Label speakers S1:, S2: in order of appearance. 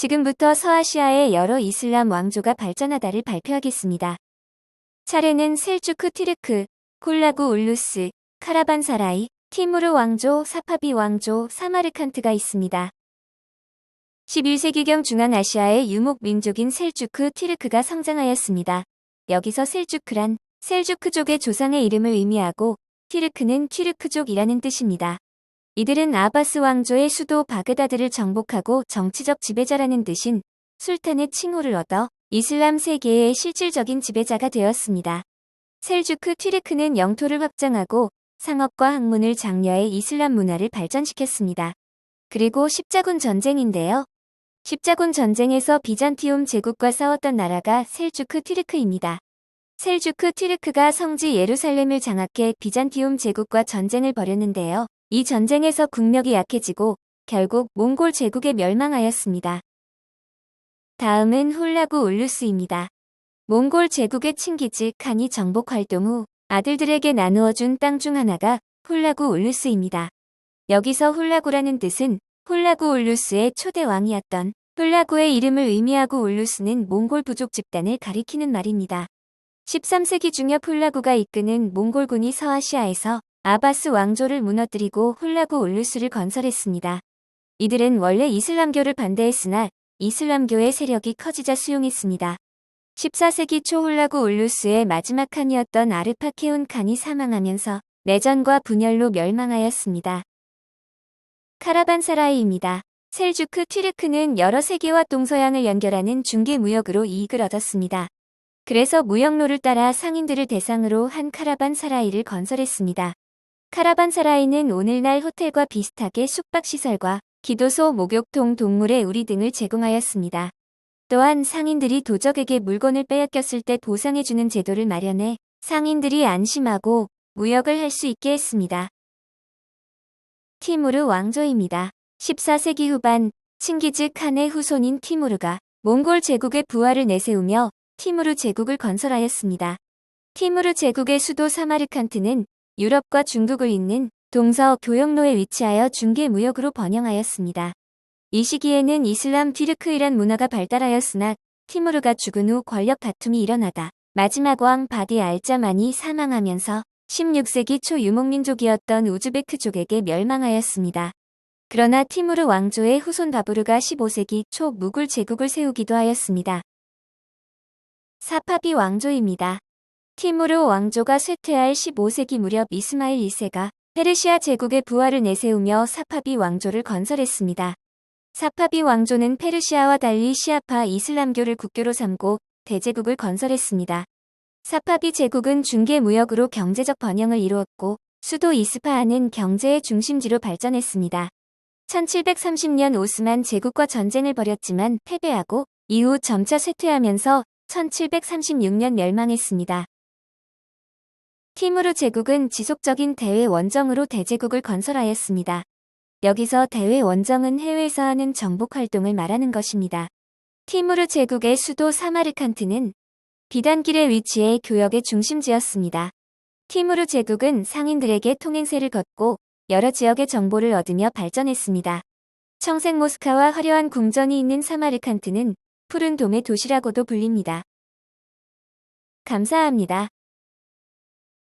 S1: 지금부터 서아시아의 여러 이슬람 왕조가 발전하다를 발표하겠습니다. 차례는 셀주크 티르크, 콜라구 울루스, 카라반사라이, 티무르 왕조, 사파비 왕조, 사마르칸트가 있습니다. 11세기경 중앙아시아의 유목 민족인 셀주크 티르크가 성장하였습니다. 여기서 셀주크란 셀주크족의 조상의 이름을 의미하고 티르크는 튀르크족이라는 뜻입니다. 이들은 아바스 왕조의 수도 바그다드를 정복하고 정치적 지배자라는 뜻인 술탄의 칭호를 얻어 이슬람 세계의 실질적인 지배자가 되었습니다. 셀주크 튀르크는 영토를 확장하고 상업과 학문을 장려해 이슬람 문화를 발전시켰습니다. 그리고 십자군 전쟁인데요. 십자군 전쟁에서 비잔티움 제국과 싸웠던 나라가 셀주크 튀르크입니다. 셀주크 튀르크가 성지 예루살렘을 장악해 비잔티움 제국과 전쟁을 벌였는데요. 이 전쟁에서 국력이 약해지고 결국 몽골 제국에 멸망하였습니다. 다음은 홀라구 울루스입니다. 몽골 제국의 친기즈 칸이 정복 활동 후 아들들에게 나누어 준 땅 중 하나가 홀라구 울루스입니다. 여기서 홀라구라는 뜻은 홀라구 울루스의 초대 왕이었던 홀라구의 이름을 의미하고 울루스는 몽골 부족 집단을 가리키는 말입니다. 13세기 중엽 홀라구가 이끄는 몽골군이 서아시아에서 아바스 왕조를 무너뜨리고 홀라구 울루스를 건설했습니다. 이들은 원래 이슬람교를 반대했으나 이슬람교의 세력이 커지자 수용했습니다. 14세기 초 홀라구 울루스의 마지막 칸이었던 아르파케운 칸이 사망하면서 내전과 분열로 멸망하였습니다. 카라반사라이입니다. 셀주크 튀르크는 여러 세계와 동서양을 연결하는 중개 무역으로 이익을 얻었습니다. 그래서 무역로를 따라 상인들을 대상으로 한 카라반 사라이를 건설했습니다. 카라반 사라이는 오늘날 호텔과 비슷하게 숙박시설과 기도소, 목욕통, 동물의 우리 등을 제공하였습니다. 또한 상인들이 도적에게 물건을 빼앗겼을 때 보상해주는 제도를 마련해 상인들이 안심하고 무역을 할 수 있게 했습니다. 티무르 왕조입니다. 14세기 후반 칭기즈 칸의 후손인 티무르가 몽골 제국의 부활을 내세우며 티무르 제국을 건설하였습니다. 티무르 제국의 수도 사마르칸트는 유럽과 중국을 잇는 동서 교역로에 위치하여 중개 무역으로 번영하였습니다. 이 시기에는 이슬람 튀르크이란 문화가 발달하였으나 티무르가 죽은 후 권력 다툼이 일어나다 마지막 왕 바디 알자만이 사망하면서 16세기 초 유목민족이었던 우즈베크족에게 멸망하였습니다. 그러나 티무르 왕조의 후손 바부르가 15세기 초 무굴 제국을 세우기도 하였습니다. 사파비 왕조입니다. 티무르 왕조가 쇠퇴할 15세기 무렵 이스마일 2세가 페르시아 제국의 부활을 내세우며 사파비 왕조를 건설했습니다. 사파비 왕조는 페르시아와 달리 시아파 이슬람교를 국교로 삼고 대제국을 건설했습니다. 사파비 제국은 중개 무역으로 경제적 번영을 이루었고 수도 이스파하는 경제의 중심지로 발전했습니다. 1730년 오스만 제국과 전쟁을 벌였지만 패배하고 이후 점차 쇠퇴하면서 1736년 멸망했습니다. 티무르 제국은 지속적인 대외 원정으로 대제국을 건설하였습니다. 여기서 대외 원정은 해외에서 하는 정복 활동을 말하는 것입니다. 티무르 제국의 수도 사마르칸트는 비단길에 위치해 교역의 중심지였습니다. 티무르 제국은 상인들에게 통행세를 걷고 여러 지역의 정보를 얻으며 발전했습니다. 청색 모스카와 화려한 궁전이 있는 사마르칸트는 푸른 돔의 도시라고도 불립니다. 감사합니다.